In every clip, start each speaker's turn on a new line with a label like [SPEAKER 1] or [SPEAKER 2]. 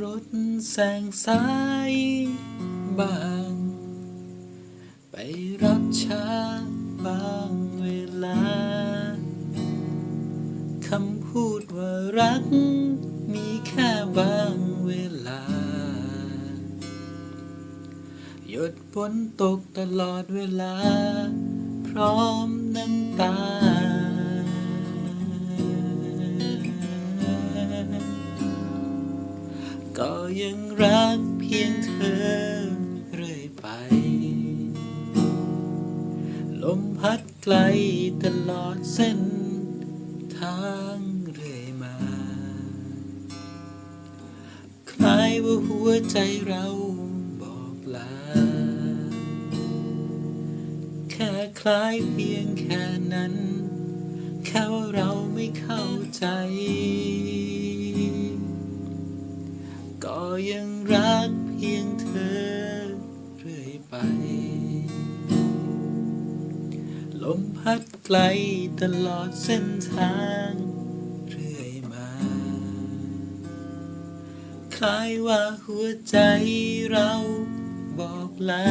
[SPEAKER 1] รถแสงสายบ้างไปรับช้าบางเวลา คำพูดว่ารัก มีแค่บางเวลา หยดฝนตกตลอดเวลา พร้อมน้ำตา ก็ยังรักเพียงเธอเรื่อยไป ลมพัดไกลตลอดเส้นทางเรื่อยมา คล้ายว่าหัวใจเราบอกลา แค่คล้ายเพียงแค่นั้น แค่ว่าเราไม่เข้าใจ ยังรักเพียงเธอเรื่อยไป ลมพัดไกลตลอดเส้นทางเรื่อยมา คล้ายว่าหัวใจเราบอกลา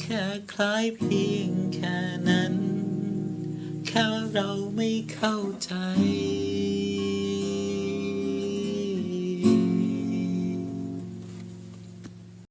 [SPEAKER 1] แค่คล้ายเพียงแค่นั้น แค่เราไม่เข้าใจ